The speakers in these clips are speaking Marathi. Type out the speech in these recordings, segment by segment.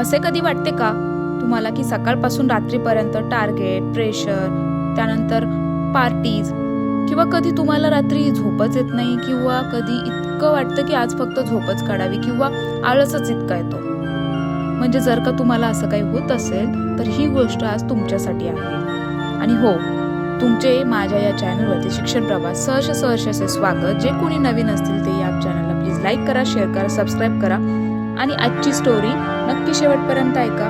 असे कधी वाटते का? तुम्हाला की सकाळपासून रात्रीपर्यंत टार्गेट प्रेशर त्यानंतर पार्टीज किंवा कधी तुम्हाला रात्री झोपच येत नाही किंवा कधी इतकं वाटतं की आज फक्त झोपच काढावी किंवा आळसच इतका येतो? म्हणजे जर का तुम्हाला असं काही होत असेल तर ही गोष्ट आज तुमच्यासाठी आहे. आणि हो तुमचे माझ्या या चॅनलवरती शिक्षण प्रवास सहर्ष सहर्ष असे स्वागत. जे कोणी नवीन असतील ते या चॅनलला प्लीज लाईक करा शेअर करा सबस्क्राईब करा. आणि आजची स्टोरी नक्की शेवटपर्यंत ऐका.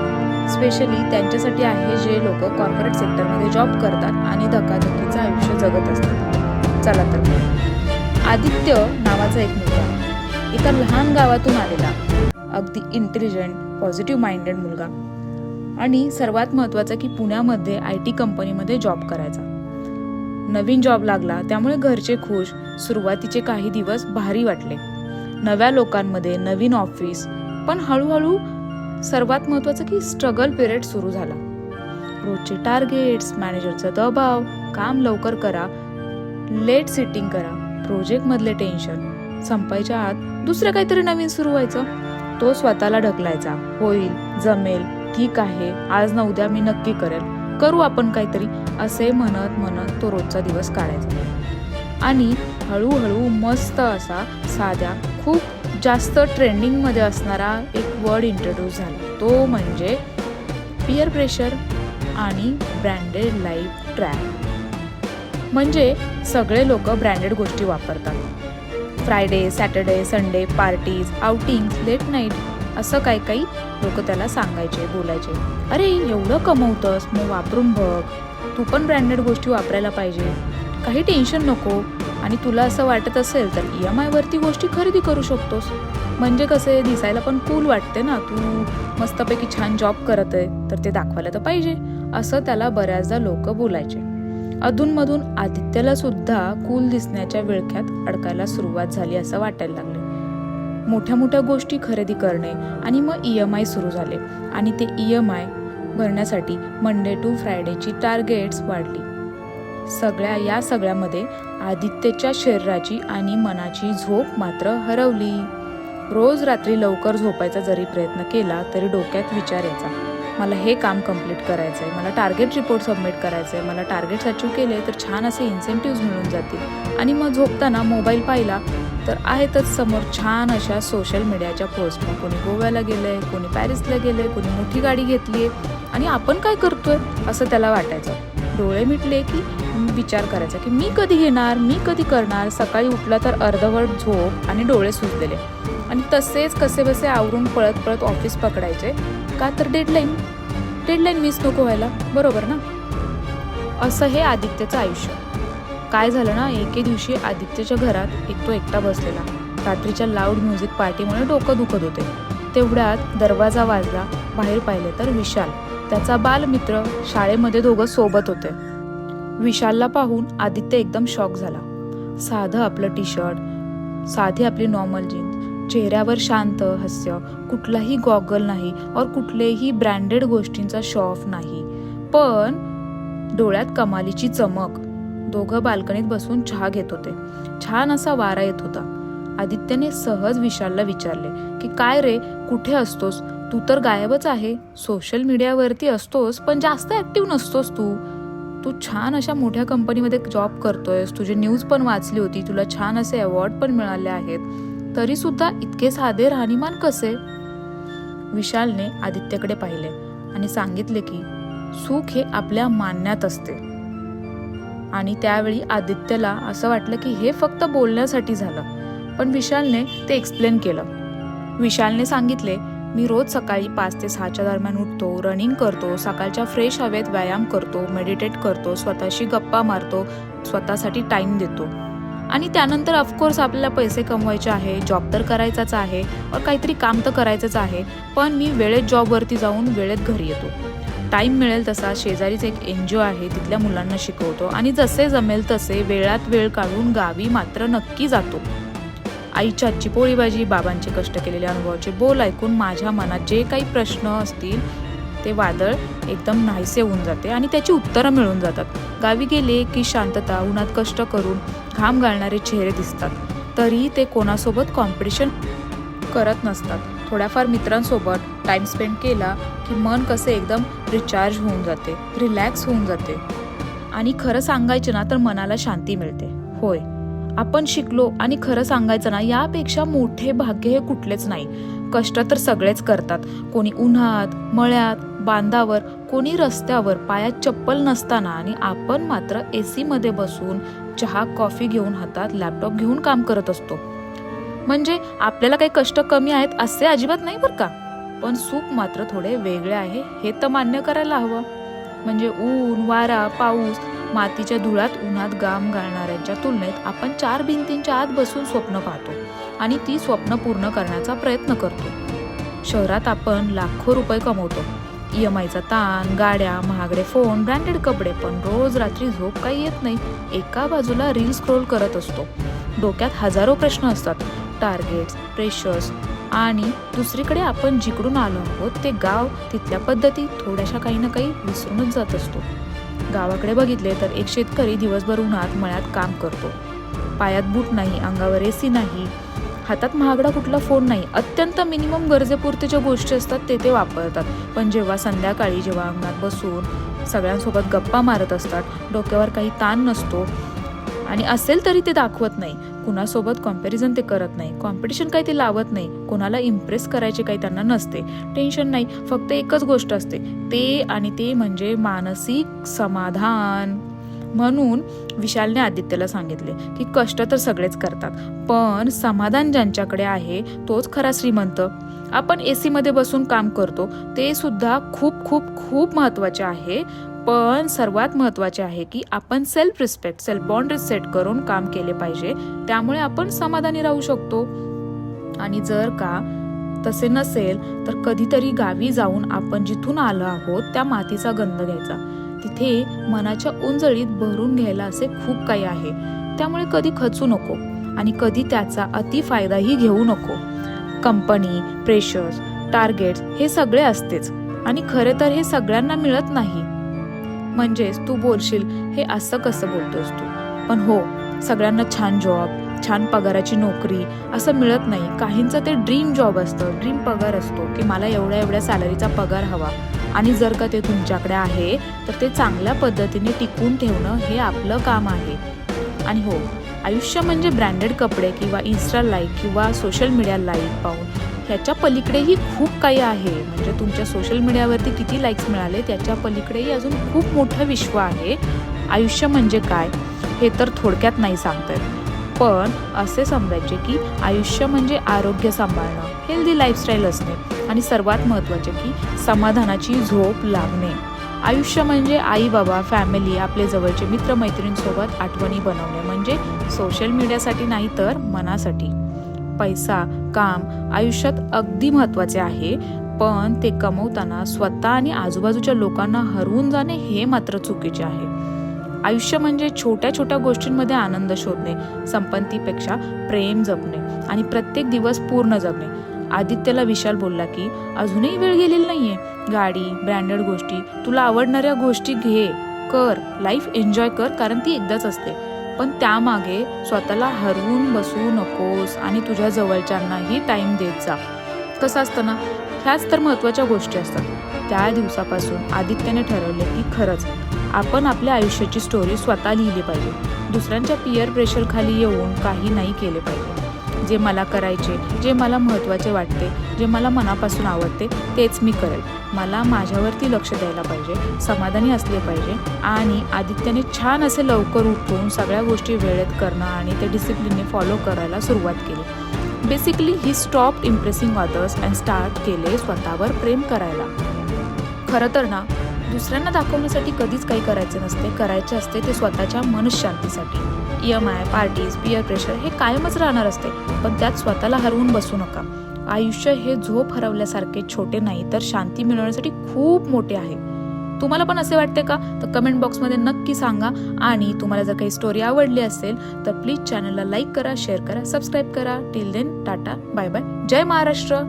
स्पेशली त्यांच्यासाठी आहे जे लोक कॉर्पोरेट सेक्टरमध्ये जॉब करतात आणि धकाधकीचं आयुष्य जगत असतात. चला तर आदित्य नावाचा एक मुलगा एका लहान गावातून आलेला. अगदी इंटेलिजंट पॉझिटिव्ह माइंडेड मुलगा. आणि सर्वात महत्त्वाचं की पुण्यामध्ये आय टी कंपनीमध्ये जॉब करायचा. नवीन जॉब लागला त्यामुळे घरचे खुश सुरुवातीचे काही दिवस भारी वाटले. नव्या लोकांमध्ये नवीन ऑफिस पण हळूहळू सर्वात महत्त्वाचं की स्ट्रगल पिरियड सुरू झाला. रोजचे टार्गेट्स मॅनेजरचा दबाव काम लवकर करा लेट सिटिंग करा प्रोजेक्टमधले टेन्शन संपायच्या आत दुसरं काहीतरी नवीन सुरू व्हायचं. तो स्वतःला ढकलायचा. होईल जमेल ठीक आहे आज ना उद्या मी नक्की करेल. करू आपण काहीतरी असे म्हणत म्हणत तो रोजचा दिवस काढायचा. आणि हळूहळू मस्त असा साध्या खूप जास्त ट्रेंडिंगमध्ये असणारा एक वर्ड इंट्रोड्यूस झाला. तो म्हणजे पियर प्रेशर आणि ब्रँडेड लाईफ ट्रॅक म्हणजे सगळे लोक ब्रँडेड गोष्टी वापरतात. Friday Saturday Sunday parties outings late night असं काही काही लोक त्याला सांगायचे बोलायचे. अरे एवढं कमवतंस मग वापरून बघ. तू पण ब्रँडेड गोष्टी वापरायला पाहिजे. काही टेन्शन नको. आणि तुला असं वाटत असेल तर ई एम आयवरती गोष्टी खरेदी करू शकतोस. म्हणजे कसे दिसायला पण कूल वाटते ना. तू मस्तपैकी छान जॉब करत आहे तर ते दाखवायला तर पाहिजे. असं त्याला बऱ्याचदा लोक बोलायचे. अधूनमधून आदित्यला सुद्धा कूल दिसण्याच्या विळख्यात अडकायला सुरुवात झाली असं वाटायला लागले. मोठ्या मोठ्या गोष्टी खरेदी करणे आणि मग ई एम आय सुरू झाले. आणि ते ई एम आय भरण्यासाठी मंडे टू फ्रायडेची टार्गेट्स वाढली. सगळ्या या सगळ्यामध्ये आदित्यच्या शरीराची आणि मनाची झोप मात्र हरवली. रोज रात्री लवकर झोपायचा जरी प्रयत्न केला तरी डोक्यात विचार यायचा मला हे काम कंप्लीट करायचं आहे मला टार्गेट रिपोर्ट सबमिट करायचं आहे मला टार्गेट्स अचीव केले तर छान असे इन्सेंटिव्ज मिळून जातील. आणि मग झोपताना मोबाईल पाहिला तर आहेतच समोर छान अशा सोशल मीडियाच्या पोस्ट मग कोणी गोव्याला गेलं आहे कोणी पॅरिसला गेलं आहे कोणी मोठी गाडी घेतली आहे आणि आपण काय करतोय असं त्याला वाटायचं. डोळे मिटले की विचार करायचा की मी कधी घेणार मी कधी करणार? सकाळी उठला तर अर्धवट झोप आणि डोळे सुजलेले. आणि तसेच कसेबसे आवरून पळत पळत ऑफिस पकडायचे. का तर डेडलाईन डेडलाईन मिस नको व्हायला. बरोबर ना? असं हे आदित्यचं आयुष्य. काय झालं ना एके दिवशी आदित्यच्या घरात एक तो एकटा बसलेला. रात्रीच्या लाऊड म्युझिक पार्टीमुळे डोकं दुखत होते. तेवढ्यात दरवाजा वाजला. बाहेर पाहिले तर विशाल. त्याचा बालमित्र. शाळेमध्ये दोघं सोबत होते. विशालला पाहून आदित्य एकदम शॉक झाला. साधं आपलं टी शर्ट साधी आपली नॉर्मल जीन्स चेहऱ्यावर शांत हास्य कुठलाही गॉगल नाही और कुठलेही ब्रँडेड गोष्टींचा शॉफ नाही. पण डोळ्यात कमालीची चमक. दोघं बाल्कनीत बसून चहा घेत होते. छान असा वारा येत होता. आदित्यने सहज विशालला विचारले की काय रे कुठे असतोस? तू तर गायबच आहे. सोशल मीडियावरती असतोस पण जास्त ॲक्टिव्ह नसतोस तू. तू छान अशा मोठ्या कंपनीमध्ये जॉब करतोयस. तुझी न्यूज पण वाचली होती. तुला छान असे अवॉर्ड पण मिळाले आहेत. तरी सुद्धा इतके साधे राहणीमान कसे? विशालने आदित्यकडे पाहिले आणि सांगितले की सुख हे आपल्या मानण्यात असते. आणि त्यावेळी आदित्यला असं वाटलं की हे फक्त बोलण्यासाठी झालं पण विशालने ते एक्सप्लेन केलं. विशालने सांगितले मी रोज सकाळी पाच ते सहाच्या दरम्यान उठतो रनिंग करतो सकाळच्या फ्रेश हवेत व्यायाम करतो मेडिटेट करतो स्वतःशी गप्पा मारतो स्वतःसाठी टाईम देतो. आणि त्यानंतर ऑफकोर्स आपल्याला पैसे कमवायचे आहे जॉब तर करायचाच आहे और काहीतरी काम तर करायचंच आहे पण मी वेळेत जॉबवरती जाऊन वेळेत घरी येतो. टाईम मिळेल तसा शेजारीच एक एन जी ओ आहे तिथल्या मुलांना शिकवतो आणि जसे जमेल तसे वेळात वेळ काढून गावी मात्र नक्की जातो. आईच्या आजची पोळीबाजी बाबांचे कष्ट केलेले अनुभवाचे बोल ऐकून माझ्या मनात जे काही प्रश्न असतील ते वादळ एकदम नाहीसे होऊन जाते आणि त्याची उत्तरं मिळून जातात. गावी गेले की शांतता उन्हात कष्ट करून घाम घालणारे चेहरे दिसतात. तरी ते कोणासोबत कॉम्पिटिशन करत नसतात. थोड्याफार मित्रांसोबत टाईम स्पेंड केला की मन कसं एकदम रिचार्ज होऊन जाते रिलॅक्स होऊन जाते. आणि खरं सांगायचं ना तर मनाला शांती मिळते. होय आपण शिकलो आणि खरं सांगायचं ना यापेक्षा मोठे भाग्य हे कुठलेच नाही. कष्ट तर सगळेच करतात. कोणी उन्हात मळ्यात बांधावर कोणी रस्त्यावर पायात चप्पल नसताना आणि आपण मात्र ए सीमध्ये बसून चहा कॉफी घेऊन हातात लॅपटॉप घेऊन काम करत असतो. म्हणजे आपल्याला काही कष्ट कमी आहेत असे अजिबात नाही बरं का? पण सुख मात्र थोडे वेगळे आहे हे तर मान्य करायला हवं. म्हणजे ऊन वारा पाऊस मातीच्या धुळात उन्हात गाम घालणाऱ्यांच्या तुलनेत आपण चार भिंतींच्या आत बसून स्वप्न पाहतो आणि ती स्वप्न पूर्ण करण्याचा प्रयत्न करतो. शहरात आपण लाखो रुपये कमवतो. ई एम आयचा ताण गाड्या महागडे फोन ब्रँडेड कपडे पण रोज रात्री झोप काही येत नाही. एका बाजूला रील स्क्रोल करत असतो. डोक्यात हजारो प्रश्न असतात. टार्गेट्स प्रेशर्स आणि दुसरीकडे आपण जिकडून आलो आहोत ते गाव तिथल्या पद्धती थोड्याशा काही ना काही विसरूनच जात असतो. गावाकडे बघितले तर एक शेतकरी दिवसभर उन्हात मळ्यात काम करतो. पायात बूट नाही अंगावर एसी नाही हातात महागडा कुठला फोन नाही अत्यंत मिनिमम गरजेपुरते ज्या गोष्टी असतात ते ते वापरतात. पण जेव्हा संध्याकाळी जेव्हा अंगणात बसून सगळ्यांसोबत गप्पा मारत असतात डोक्यावर काही ताण नसतो आणि असेल तरी ते दाखवत नाही. कुणासोबत कॉम्पॅरिझन ते करत नाही. कॉम्पिटिशन काही ते लावत नाही. कोणाला इम्प्रेस करायचे काही त्यांना नसते. टेन्शन नाही. फक्त एकच गोष्ट असते. ते आणि ते म्हणजे मानसिक समाधान. म्हणून विशालने आदित्यला सांगितले की कष्ट तर सगळेच करतात पण समाधान ज्यांच्याकडे आहे तोच खरा श्रीमंत. आपण ए सीमध्ये बसून काम करतो ते सुद्धा खूप खूप खूप महत्त्वाचे आहे पण सर्वात महत्त्वाचे आहे की आपण self respect self boundaries set करून काम केले पाहिजे त्यामुळे आपण समाधानी राहू शकतो. आणि जर का तसे नसेल तर कधीतरी गावी जाऊन आपण जिथून आलो आहोत त्या मातीचा गंध घ्यायचा. तिथे मनाच्या उंजळीत भरून घ्यायला असे खूप काही आहे. त्यामुळे कधी खचू नको आणि कधी त्याचा अतिफायदाही घेऊ नको. कंपनी प्रेशर्स टार्गेट्स हे सगळे असतेच आणि खरे तर हे सगळ्यांना मिळत नाही. म्हणजेच तू बोलशील हे असं कसं बोलतोस तू? पण हो सगळ्यांना छान जॉब छान पगाराची नोकरी असं मिळत नाही. काहींचं ते ड्रीम जॉब असतं. ड्रीम पगार असतो की मला एवढ्या एवढ्या सॅलरीचा पगार हवा. आणि जर का ते तुमच्याकडे आहे तर ते चांगल्या पद्धतीने टिकून ठेवणं हे आपलं काम आहे. आणि हो आयुष्य म्हणजे ब्रँडेड कपडे किंवा इन्स्टा लाईक किंवा सोशल मीडिया लाईक पाहून ह्याच्या पलीकडेही खूप काही आहे. म्हणजे तुमच्या सोशल मीडियावरती किती लाईक्स मिळाले त्याच्या पलीकडेही अजून खूप मोठं विश्व आहे. आयुष्य म्हणजे काय हे तर थोडक्यात नाही सांगतात पण असे समजायचे की आयुष्य म्हणजे आरोग्य सांभाळणं हेल्दी लाईफस्टाईल असणे. आणि सर्वात महत्त्वाचे की समाधानाची झोप लागणे. आयुष्य म्हणजे आई बाबा फॅमिली आपले जवळचे मित्रमैत्रिणींसोबत आठवणी बनवणे. म्हणजे सोशल मीडियासाठी नाही तर मनासाठी. पैसा काम आयुष्यात अगदी महत्त्वाचे आहे. पण ते कमवताना स्वतः आणि आजूबाजूच्या लोकांना हरवून जाणे हे मात्र चुकीचे आहे. आयुष्य म्हणजे छोट्या छोट्या गोष्टींमध्ये आनंद शोधणे संपत्तीपेक्षा प्रेम जपणे आणि प्रत्येक दिवस पूर्ण जगणे. आदित्यला विशाल बोलला की अजूनही वेळ गेलेली नाहीये. गाडी ब्रँडेड गोष्टी तुला आवडणाऱ्या गोष्टी घे कर. लाईफ एन्जॉय कर कारण ती एकदाच असते. पण त्यामागे स्वतःला हरवून बसू नकोस आणि तुझ्या जवळच्यांनाही टाइम देत जा. कसं असतं ना ह्याच तर महत्त्वाच्या गोष्टी असतात. त्या दिवसापासून आदित्यने ठरवले की खरंच आपण आपल्या आयुष्याची स्टोरी स्वतः लिहिली पाहिजे. दुसऱ्यांच्या पियर प्रेशरखाली येऊन काही नाही केले पाहिजे. जे मला करायचे जे मला महत्त्वाचे वाटते जे मला मनापासून आवडते तेच मी करेल. मला माझ्यावरती लक्ष द्यायला पाहिजे समाधानी असले पाहिजे आणि आदित्यने छान असे लवकर उठून सगळ्या गोष्टी वेळेत करणं आणि ते डिसिप्लिनने फॉलो करायला सुरुवात केली. Basically he stop impressing others and start केले स्वतःवर प्रेम करायला. खरं तर ना दुसऱ्यांना दाखवण्यासाठी कधीच काही करायचे नसते. करायचे असते ते स्वतःच्या मनशांतीसाठी. E M I parties peer pressure हे कायमच राहणार असते. पण त्यात स्वतःला हरवून बसू नका. आयुष्य हे झोप हरवल्यासारखे छोटे नाही तर शांती मिळवण्यासाठी खूप मोठे आहे. तुम्हाला पण असे वाटते का? तर कमेंट बॉक्समध्ये नक्की सांगा. आणि तुम्हाला जर काही स्टोरी आवडली असेल तर प्लीज चॅनलला लाईक करा शेअर करा सबस्क्राईब करा. Till then tata bye bye जय महाराष्ट्र!